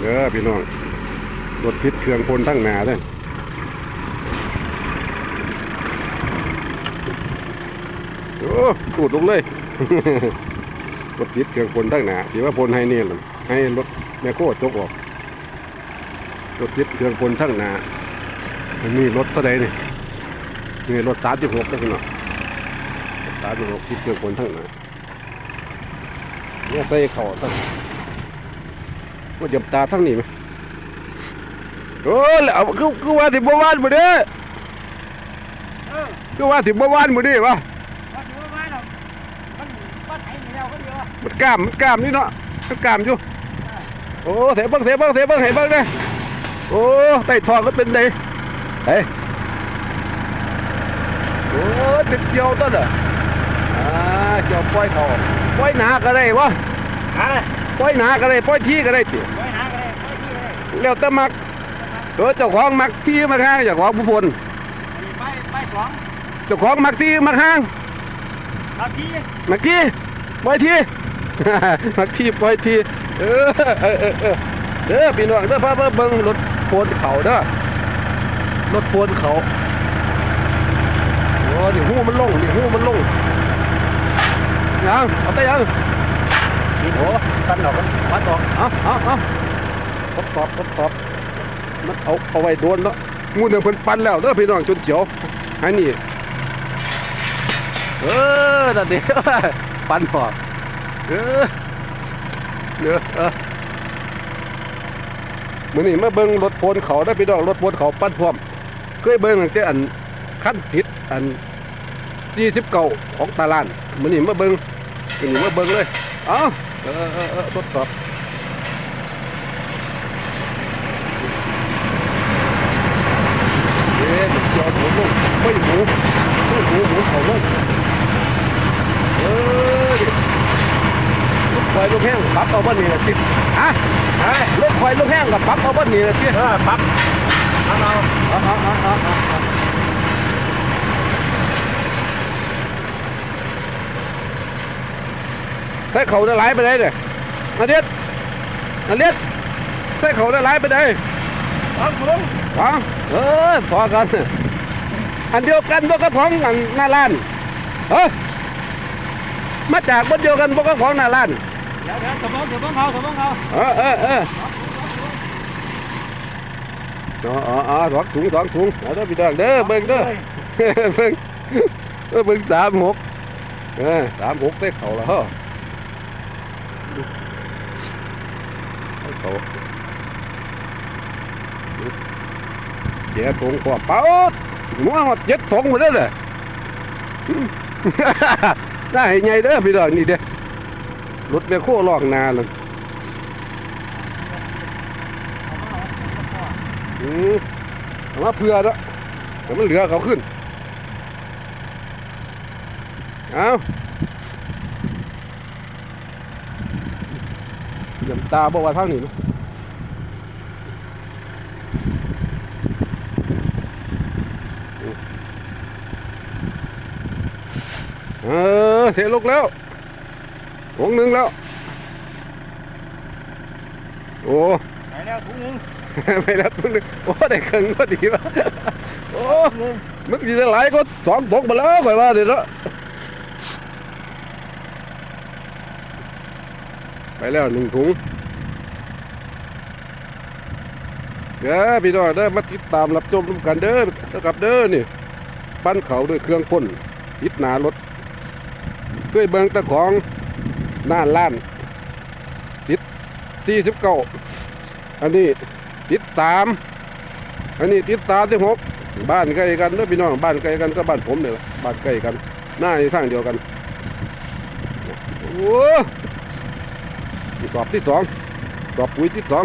เด้อพี่น้องรถพิษเครื่องพลทั้งหนาเลยโอ้ตูดลงเลยรถพิษเครื่องพลทั้งหนาถือว่าพลให้เนี่ยลให้รถแมคโครจกออกรถพิษเครื่องพลทั้งหนาอันนี้รถเท่าไรนี่นี่รถสามสิบหกนะพี่น้องสามสิบหกพิษเครื่องพลทั้งหนาเนี่ยใส่เข่าตั้ง ว่าหยับตาทั้งนี้ไหมโอ้แล้วคือคือว่าที่บ่วานบ่เด้คือว่าที่บ่วานบ่เด้วะว่าถือว่าไม้เรามันมันไถหนีเราก็เดียวอะมันกล้ามมันกล้ามนี่เนาะมันกล้ามอยู่โอ้เสบิ่งเสบิ่งเสบิ่งให้เบิ่งเด้อโอ้ใต้ท้องก็เป็นไดเฮ้ยโอ้ติดเจียวต้นอะอ่าเจียวปล่อยเขาปล่อยหนาก็ได้วะหาเลย ปล่อยหนาก็ได้ปล่อยที่ก็ได้ติไปหากันเลยไปที่เลยแล้วแต่มักเออเจ้าของมักที่มักห้างเจ้าของผู้พลไปไปสองเจ้าของมักที่มักห้างนาทีมักที่ปล่อยที่มักที่ปล่อยที่เออเออเออเออเด้อพี่น้องเด้อพาเบิ่งรถโพนเขาเด้อรถโพนเขาโอ้ดิหูมันลงดิหูมันลงยังเอาได้ยัง โอ้ตันดอกมันปัดออกเอาเอาเอาทดสอบทดสอบมันเอาเอาไว้โดนเนาะงูเดิมเพิ่นปันแล้วเด้อพี่น้องจนเจียวอันนี้เออนั่นดิปันพอกเออเด้อเออมื้อนี้มาเบิ่งรถโพนเขาได้พี่น้องรถโพนเขาปั้นพร้อมเคยเบิ่งตั้งแต่อันขั้นผิดอัน49ของตาลานมื้อนี้มาเบิ่งมื้อนี้มาเบิ่งเลยเอ้า เออเออเออทดสอบเอ๊ะเกี่ยวหัวลงไม่หูไม่หูหูเขาลงเออดิลูกควายลูก ใส่เขาได้หลายไปได้เด้อนาเด็ดนาเด็ดใส่เขาได้หลายไปได้สองถุงอ๋อเออพอกันอันเดียวกันบ่ก็ของอันหน้าร้านเฮ้ยมาจากบ้านเดียวกันบ่ก็ของหน้าร้านเดี๋ยวเดี๋ยวสมองสมองเขาสมองเขาเออเออเอออ๋ออ๋ออ๋อสองถุงสองถุงเอาเด้อพี่น้องเด้อเบิ่งเด้อเบิ่งเออเบิ่งสามหกเออสามหกได้เข่าแล้ว เหรอเอาขาเดี๋ยวถุงกว่าเป้าหัวหมดเจ็ดถงหมดเลยเลยได้ไงเด้อพี่น้องนี่เด้อรถแมคโครลอกนาเลยอืมเอมาเพื่อเนาะเดี๋ยวมันเหลือเขาขึ้น เอา เดี๋ยวตาบอกว่าทางนี้เนาะเออเสียลูกแล้วถุงหนึ่งแล้ว โอ้ไหนแล้วถุงหนึงไม่รับถุงหนึ่งโอ้ได้เครื่องก็ดีวะโอ้ถุงหนึงมึงจะไหลายก็สองตกมาแล้วข่อยว่าเดี๋ยวเนาะ ไปแล้วหนึ่งถุงเด้อพี่น้องเด้อมาติดตามรับชมร่วมกันเด้อเด้อกับเด้อนี่ปั้นเขาด้วยเครื่องพ่นติดหนารถเคยเบิงตะของหน้าล้าน ติดสี่สิบเก้าอันนี้ติดสามอันนี้ติดสามสิบหกบ้านใกล้กันเด้อพี่น้องบ้านใกล้กันก็บ้านผมเนี่ยละบ้านใกล้กันหน้าอยู่ทางเดียวกันโอ้ สอบที่สองสอบปุ๋ยที่สอง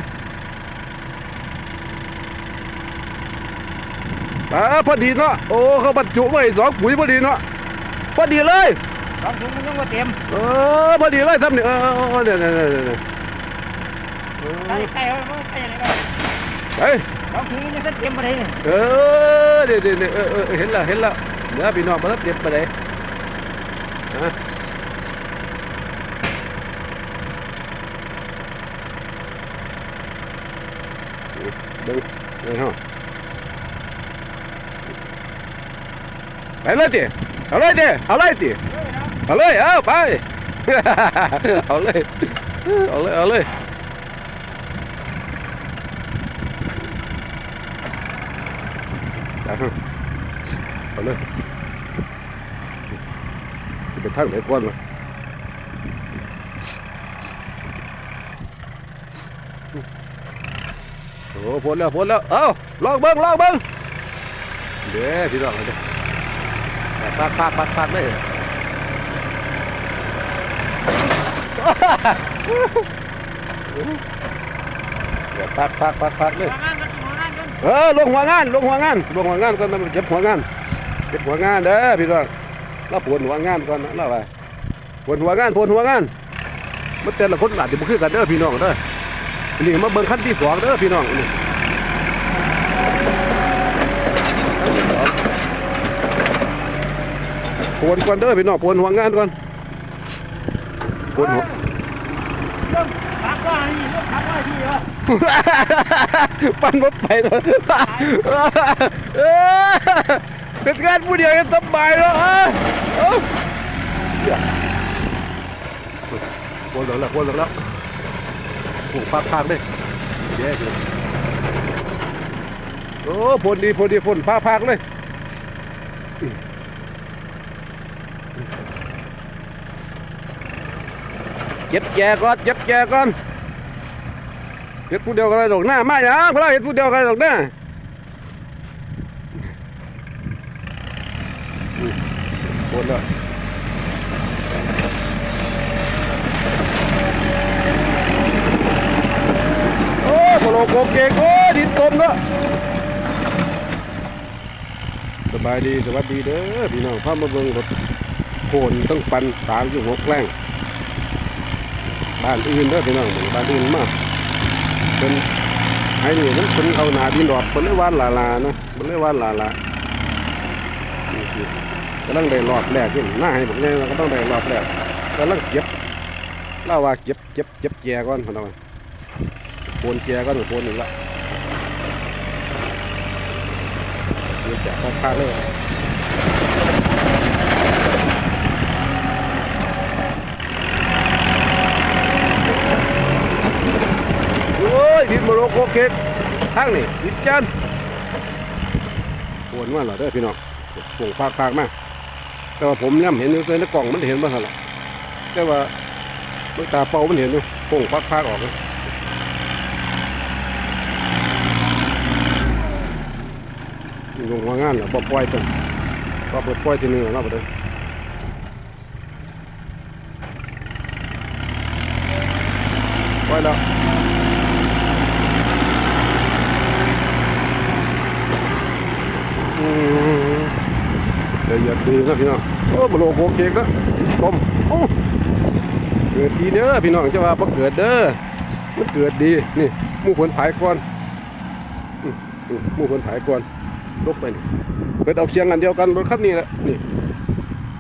อ่าพอดีเนาะโอ้เขาบรรจุไว้สองปุ๋ยพอดีเนาะพอดีเลยสองถุงมันยังว่าเต็มเออพอดีเลยทำเนี่ยเออเออเออเนี่ยเนี่ยเนี่ยเนี่ยใกล้ใกล้เอาใกล้อะไรกันเฮ้ยสองถุงมันยังเต็มไปเลยนี่เออเดี๋ยวเดี๋ยวเดี๋ยวเออเออเห็นแล้วเห็นแล้วเดี๋ยวพี่น้องมาเตรียมไปเลยฮะ เบิ่งเบิ่งเฮาไปเลยติเอาเลยติเอาเลยติเอาเลยเอาไป เอาเลยเอาเลยเอาเลยเอาเอาเลยสิไปทางไหนก่อนวะ โอ้ พ้นแล้วพ้นแล้ว เอ้าลองเบิ้งลองเบิ้งเด้อพี่น้องเด้ปากปากปากปากเลยเดี๋ยวปากปากปากปากเลยทำงานกันทำงานกันเออลงหัวงานลงหัวงานลงหัวงานก่อนนะเจ็บหัวงานเจ็บหัวงานเด้อพี่น้องเราปวดหัวงานก่อนนะเราไปปวดหัวงานปวดหัวงานมันแต่ละคนอาจจะบ่คือกันเด้อพี่น้องเด้อนี่มาเบิ่งขั้นที่สองเด้อพี่น้องนี่ที่สองป วดก่อนเด้อพี่น้องปวดหัวงานก่อนปวดหัวเรื่องปากว่านี่เรื่องปากว่าที่เหรอปั้นรถไปเลยเออเป็นงานผู้เดียวยังสบายแล้วเออเออวนหลังแล้ววนหลังแล้วโอ้พักพักเลยแย่เลยโอ้พลดีพลดีพลพาพักเลย เจ็บแย่ก่อนเจ็บแย่ก่อนเห็ดผู้เดียวกันเลยดอกหน้ามาอย่างพวกเราเห็ดผู้เดียวกันเลยดอกหน้าโคนแล้วโอ้โหโลโกเกโอ้ดินตมเนาะสบายดีสวัสดีเด้อพี่น้องพามาเบิ่งรถโคนต้องปันสามอยู่หกแรง บ้านอื่นเด้อพี่น้องบ้านอื่นมากเป็นไอ้นี่มันเป็นเอาหนาดินดอกเป็นเลยกว่าลาลานะเป็นเลยกว่าลาลานี่คือกำลังได้รอบแรกนี่หน้าให้ผมเนี่ยก็ต้องได้รอบแรกกำลังเก็บเล่าว่าเก็บเก็บเก็บแจก่อนพี่นักงโคนแจก่อนโคนหนึ่งละเก็บแจข้างเลยโอ้ โมโรโกเกตทางนี่ดิจันโคนว่าเหรอเด้อพี่น้องป่งพากๆมาแต่ว่าผมเนี่ยเห็นอยู่ในกล่องมันเห็นบ้างละแต่ว่าเมื่อตาเป่ามันเห็นอยู่โป่งพากๆออกเลยลงมางานเหรอบ่ปล่อยต้นบ่เปิดปล่อยทีนึงแล้วบ่ได้ปล่อยแล้ว เดี๋ยวอย่าตีนะพี่น้องโอ้บโลโกเค้กนะต้มโอ้เกิดดีเด้อพี่น้องจะว่าบ่เกิดเด้อมันเกิดดีนี่มู่ผลผายก่อนอืมอืมหมู่ผลผายก่อนลบไปนี่เกิดเอาเคียงอันเดียวกันรถคันนี้แหละนี่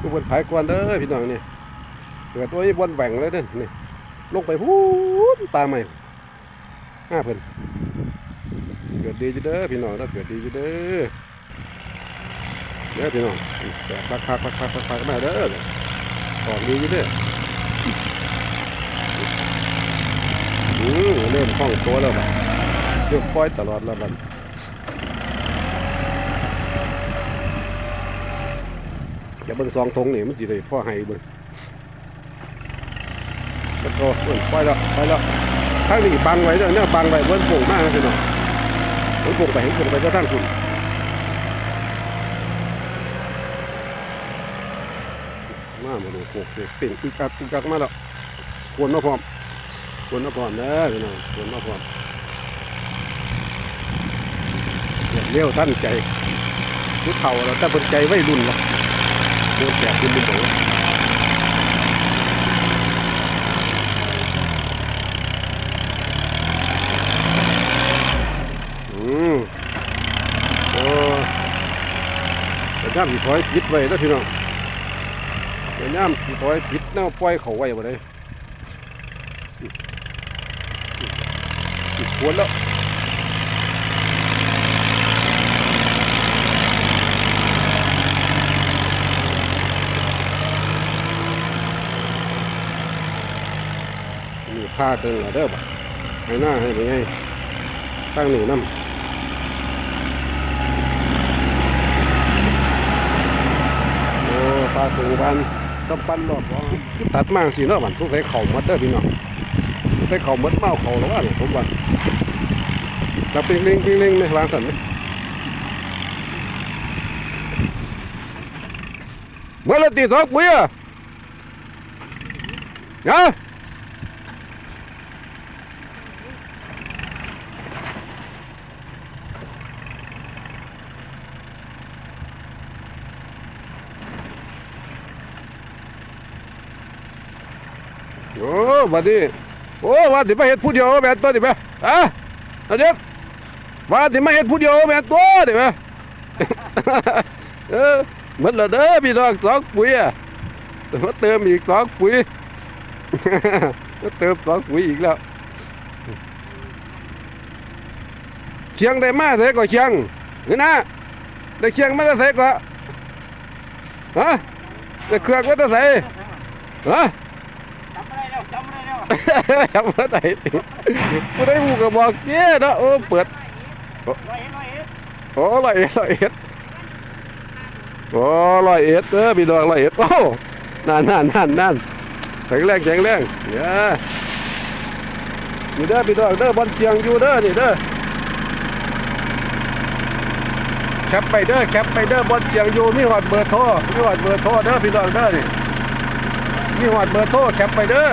มู่ผลผายก่อนเด้อพี่น้องนี่เกิดตัวนี้บนแหว่งเลยเด้อนี่ลงไปพูนปลาใหม่ห้าเพิ่นเกิดดีอยู่เด้อพี่น้องแล้วเกิดดีอยู่เด้อ เด้อพี่น้องแต่พักพักพักพักพักพักมาเด้อของดีอยู่เด้ออืมเริ่มคล่องตัวแล้วบัดเสือมปล่อยตลอดแล้วบัดอย่าเบิ่งซองทงนี่มันสิได้พ่อให้เบิ่งแล้วก็เบิ่งปล่อยแล้วปล่อยแล้วข้างนี้บังไว้เด้อเนี่ยบังไว้เบิ่งโป่งมากนะพี่น้องเบิ่งโป่งไปเห็นโป่งไปจะทั้งคุณ มามาดูโขกเด็กเป่งตึกกักตึกกักมาแล้วควรมาพร้อมควรมาพร้อมเด้อพี่น้องควรมาพร้อมรวดเร็วท่านใจรู้เท่าแล้วแต่คนใจไว้รุ่นละโดนแจกคุณเป็นโถอืมโอ้ามสิถอยปิดไว้แล้วพี่น้อง เน่ามปล่อยปิดเน่าปล่อยเขาไว้บ่ได้ปวดแล้วพาเกินเด้อบ่ให้หน้าให้ไปให้ตั้งหนึ่งน้ำโอ้พาเกินวัน กำปั้นรอบของตัดมากสิเนาะมันต้องใส่เข่ามัดเด้อพี่น้องต้องใส่เข่ามัดเมาเข่าแล้วว่าเนี่ยผมว่าจะปิงลิงปิงลิงไหมวางสันไหมเมื่อไรตีสองปุ๋ยอะฮะ โอ้วันนี้โอ้วันที่มาเห็ดผู้เดียวแม่นตัวดิแม่อะอันเด็ดวันที่มาเห็ดผู้เดียวแม่นตัวดิแม่เออหมดและเด้อพี่น้องสองปุ๋ยอะมาเติมอีกสองปุ๋ยมาเติมสองปุ๋ยอีกแล้วเชียงได้มาใส่ก็เชียงเห็นนะได้เชียงมาได้ใส่ก็ฮะได้เครื่องมาได้ใส่ฮะ จำไม่ได้แล้วจำไม่ได้ แล้วจำว่าไหนไม่ได้หูกระบอกเจ้เนาะโอ้เปิดโอ้ลอยเอ็ดลอยเอ็ดโอ้ลอยเอ็ดเด้อพี่น้องลอยเอ็ดโอ้นั่นนั่นนั่นนั่นแข็งแรงแข็งแรงเนี่ยนี่เด้อพี่น้องเด้อบอลเชียงอยู่เด้อนี่เด้อแคปไปเด้อแคปไปเด้อบอลเชียงอยู่มีหอดเบอร์โทรมีหอดเบอร์โทรเด้อพี่น้องเด้อนี่มีหอดเบอร์โทรแคปไปเด้อ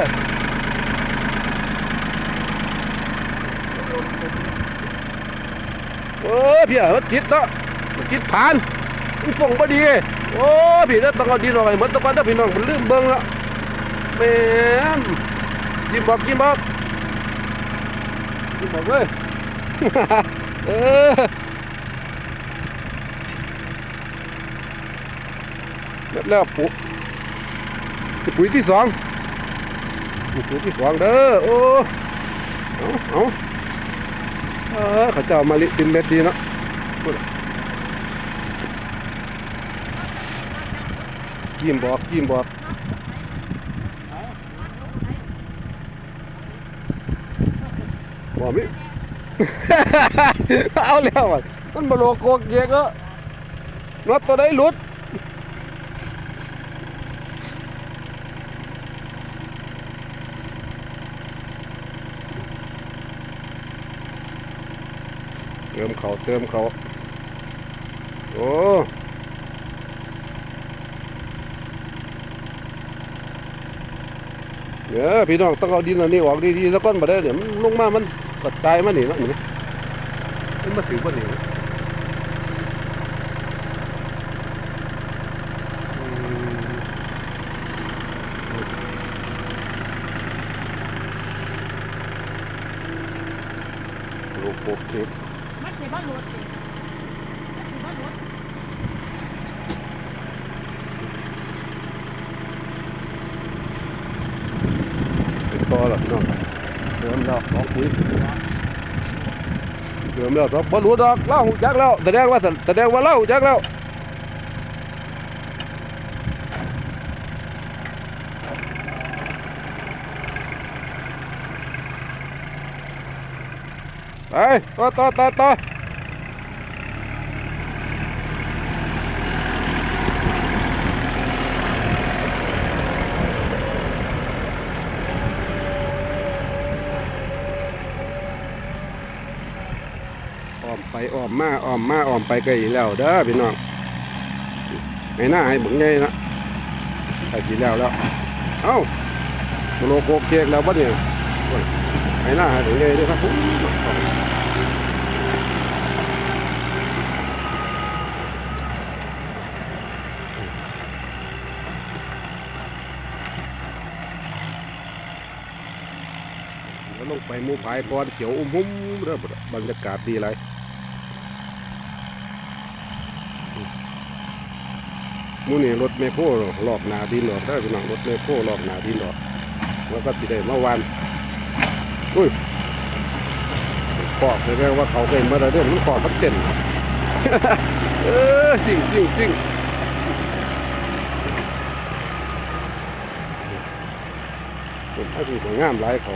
โอ้พี่อะมันติดเนาะมันติดผ่านมันฟงบ่ดี โอ้พี่เด้อต้องเอาดีหน่อยเหมือนตะกอนเด้อพี่น้องมันลืมเบิ่งล้วแม่มยิ้มบอกยิ้มบอกยิ้มบอกเลยเออแล้วแล้วปุ๋ยปุ๋ยที่สองปุ๋ยที่สองเด้อโอ้เอาเอา เออเขาเจ้ามาลิบินเม็ดดีเนาะพูดกิมบอกกิมบอกบอกมิเอาแล้วอะมันบโลโกเยกแล้วรถตัวได้หลุด ติมเขาเติมเขาโอ้เดี๋ยวพี่น้องต้องเอาดินอันนี้ออกดีๆแล้วก้อนมาได้เดี๋ยวมันลงมามันกระจายมาหนิเนะหนิมันมาถือมาหนิอืมโลโกเคก มันสิบ่หลุดสิมันสิบ่หลุด เป็นต่อหรอพี่น้องเติมแล้วสองปุ๋ยเติ มแล้วสองบอลลูดอกเล่าหูจักแล้วแสดงว่าแสดงว่าเล่าหูจักแล้วไปต่อต่อต่อต่ออ มาอ้อมมาอ้อมไปไกลแล้วเด้อพี่น้องให้หน้าให้บึงไงนะไปสีแล้วแล้ว เอ้าโลโกเค้กแล้วปะเนี่ยโอ้หน้าให้บึงไงด้วยครับผมแล้วลงไปมูพายก่อนเขียวอุ้มหุ้มเด้อบรรยากาศดีไรห มูนี่รถเมโครรอบหนาดินหรอกได้อพี่น้องรถเมโครรอบหนาดินหรอกแล้วก็สิได้เมื่อวานอุ้ยขอบเลยว่าเขาเป็นมาดเรื่องมันขอบมันเต้นเออสิ่งจริงจริงผมให้ดูงามหลายเขา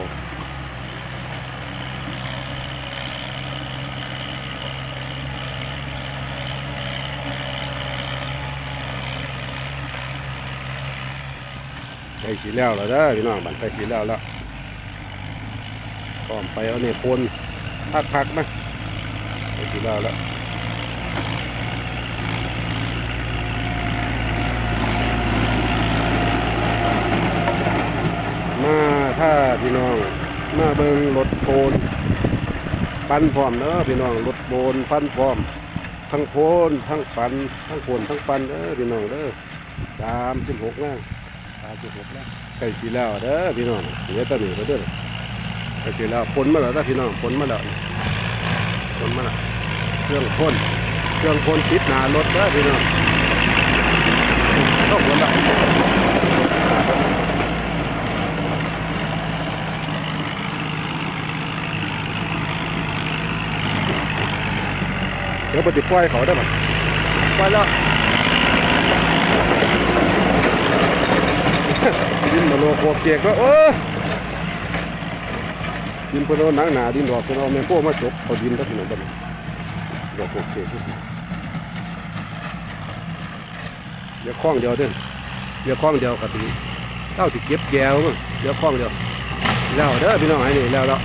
ล้สีแล้วแล้วเด้อพี่น้องบันใกล้สีแล้วแล้วพร้อมไปเอาเนี่ยโคนพักๆนะใกล้สีแล้วแล้วมาถ้าพี่น้องมาเบิ่งรถโคนปันพร้อมเด้อพี่น้องรถโบนปันพร้อม ทั้งโคนทั้งปันทั้งโคนทั้งปันเด้อพี่น้องเด้อสามสิบหกนะ สามสิบหกนะใกล้สีแล้วเด้อพี่น้องเหลือแตะหนีแล้วเด้อใกล้สีแล้วฝนมาแล้วนะพี่น้องฝนมาแล้วฝนมาแล้วเครื่องพ่นเครื่องพ่นติดหนารถเด้อพี่น้องต้องฝนแล้วเดี๋ยวปฏิปล่อยเขาได้ไหมปล่อยแล้ว ดินมาโลโคเกกแล้วเออดินเพนเอาหนังหนาดินดอกพนเอาแมงโป้มาจบเอาดินทักหนึ่งบัดนดอกโคเกกเดี๋ยวคล้องเดียวเด้อเดี๋ยวคล้องเดียวกะตีเต้าสิเก็บแก้วมั้งเดี๋ยวคล้องเดียวแล้วเด้อพี่น้องไอ้นี่แล้วแล้ว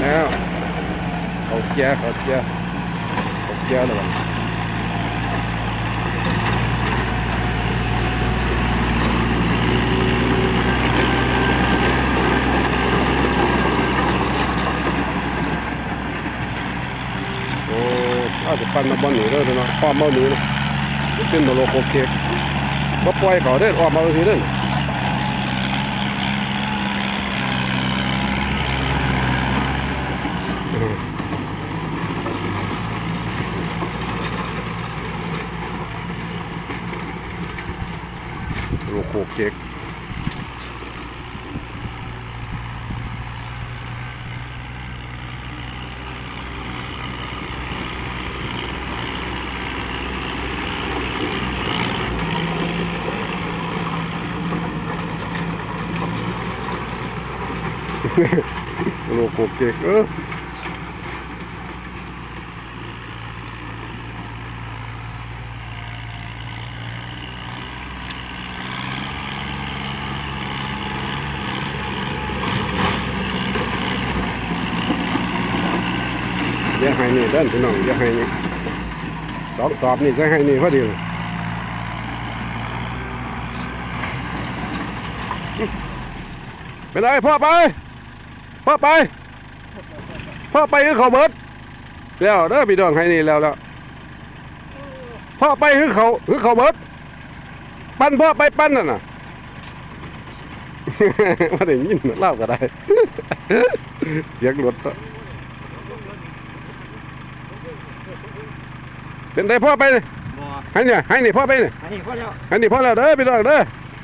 แล้วเขาแก่เขาแก่ เขาแก่แล้วบัดโอ้อาจจะปั่นมาบอลหนีเลยเนาะ อ้อมมาหนีเนาะนี่เป็นโมโลโคเค้กบ่ปล่อยเขาเด้ออ้อมมาทีเด้อโลโคเค้ก โลโคเค้กเออ อย่าให้นี่เด้านพี่น้องอย่าให้นี่สองสอบนี่จะให้นี่พอดีเลยเป็นไรพ่อไปพ่อไปพ่อไปคือเขาเบิดแล้วเด้อพี่น้องให้นี่แล้วแล้วพ่อไปคือเขาคือเขาเบิดปั้นพ่อไปปั้นน่ะน่ะมาได้ยินเล่าก็ได้เสียงรถ เนาะเป็นไงพ่อไปนี่บ่ให้เนี่ยให้นี่พ่อไปนี่อันนี้พอแล้วให้นี่พ่อแล้วเด้อพี่น้องเด้อ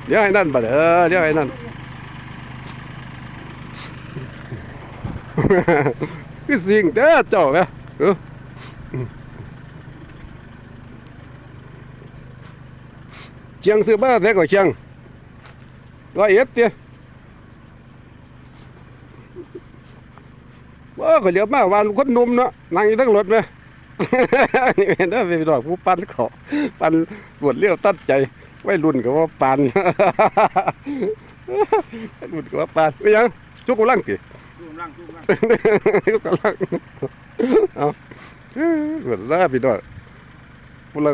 เดี๋ยวให้นั่นบัดเออเดี๋ยวให้นั่น คือสิ่งเด้อเจ้าแม่เออเชียงซื้อบ้านแท้ก็เชียงร้อยเอ็ดเตี้ยว่าก็เดี๋ยวมาวันคนหนุ่มเนาะนั่งอยู่ทั้งรถไหม นี่เป็นเด้อเป็นดอกผู้ปั้นเขาปั้นปวดเลี้ยวตัดใจไว้รุ่นก็ว่าปั้นรุ่นก็ว่าปั้นไม่ยังจุกกำลังสิจุ่มล่างจุ่มล่างก็กำลังเอาเหมือนล่าพี่น้องพวกเรา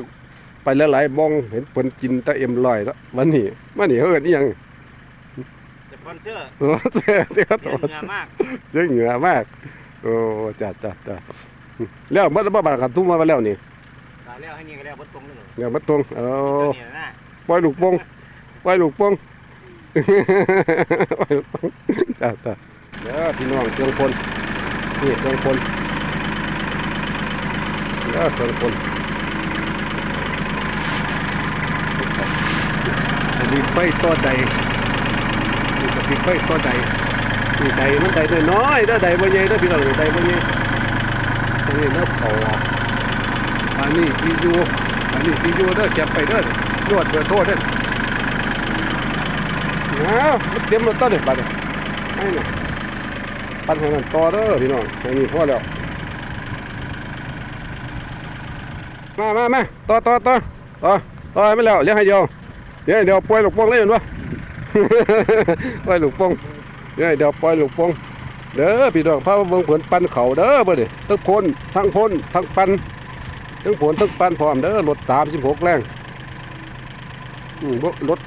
ไปหลายๆมองเห็นเพิ่นกินแตะเอ็มลอยแล้ววันนี้วันนี้เฮิร์นอีหยังจะคอนเสิร์ตโอ้เจ้าเจ้าเยตัวอะเนื้อมากเจ้าเหงื่อมาก โอ้จ้าจ้าจ้า แล้วมันบ่บาดกันทุ่มมาแล้วนี่ตายแล้วให้นี่ก็แล้วบดตรงนึงเดี๋ยวมาตรงเอาตัวนี้นะปล่อยลูกโป่งปล่อยลูกโป่งปล่อยลูกโป่งจ้าจ้าเดี๋ยวพี่น้องเครื่องพลนี่เครื่องพลเดี๋ยวเครื่องพลมีไฟต่อใดมีกับมีไฟต่อใดมีใดมันใดน้อยๆเด้อใดบ่ใหญ่เด้อพี่น้องใดบ่ใหญ่ ตรงนี้เด้อเขาอันนี้พี่อยู่อันนี้พี่อยู่เด้อแก็บไปเด้อนวดเบอร์โทรเด้ออ้าวมันเตรียมรถต้นเด้อบัดนี้ให้น่ะปันให้นั่นต่อเด้อพี่น้องให้นี่พอแล้วมามามาต่อต่อต่อต่อต่อไม่แล้วเลี้ยงให้เดียวเดี๋ยวเดี๋ยวปล่อยลูกโป่งเลยเห็นปะปล่อยลูกโป่งเดี๋ยวเดี๋ยวปล่อยลูกโป่ง เด้อพี่น้องพามาเบิ่งผลปันเขาเด้อบ่ดิทั้งพลทั้งพลทั้งปันทั้งผลทั้งปันพร้อมเด้อรถ36แรงอืมบ่รถ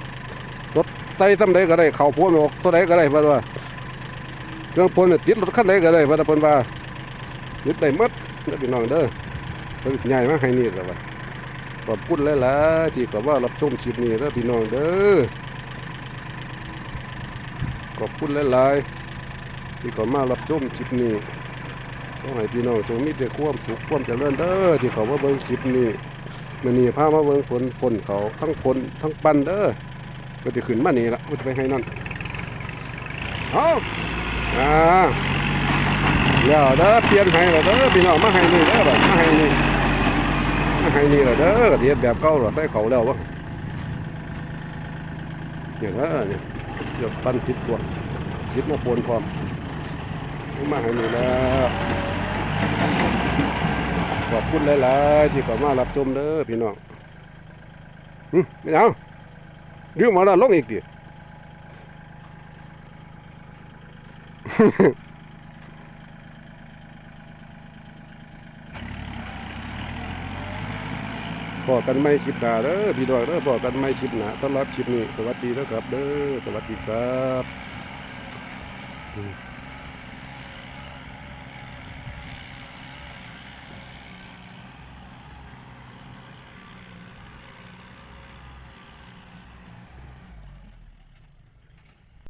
รถใส่ซ้ำใดก็ได้เข้าพลออกตัวใดก็ได้บ่ว่าเครื่องพลน่ะติดรถคันใดก็ได้บ่ว่าเพิ่นว่ายึดได้หมดเด้อพี่น้องเด้อเพิ่นใหญ่มากให้นี่แล้วว่าขอบคุณหลายๆที่เขาว่ารับชมคลิปนี้เด้อพี่น้องเด้อขอบคุณหลายๆ ที่เขามารับชมคลิปนี้ขอให้พี่น้องจงมีแต่ความสุขความเจริญเด้อที่เขามาเบิ่งคลิปนี้มื้อนี้พามาเบิ่งผลผลเขาทั้งผลทั้งปันเด้อก็จะขึ้นมานี่ละก็จะไปให้นั่นเอาอ่าเดี๋ยวเด้อเปลี่ยนให้แล้วเด้อพี่น้องมาให้นี่เด้อแบบมาให้นี่มาให้นี่แล้วเด้อเฮ็ดแบบเก่าหรอใส่เขาแล้ววะเนี่ยเด้อเนี่ยเดี๋ยวปันผิดตัวผิดมาปนพร้อม มาให้นี่แล้วขอบคุณหลายๆที่เข้ามารับชมเด้อพี่น้องหึไม่เอาดื้อมาแล้วลงอีกดิพอกันไม่คลิปหนาเด้อพี่น้องเด้อพอกันไม่คลิปหน้าสำหรับคลิปนี้สวัสดีนะครับเด้อสวัสดีครับ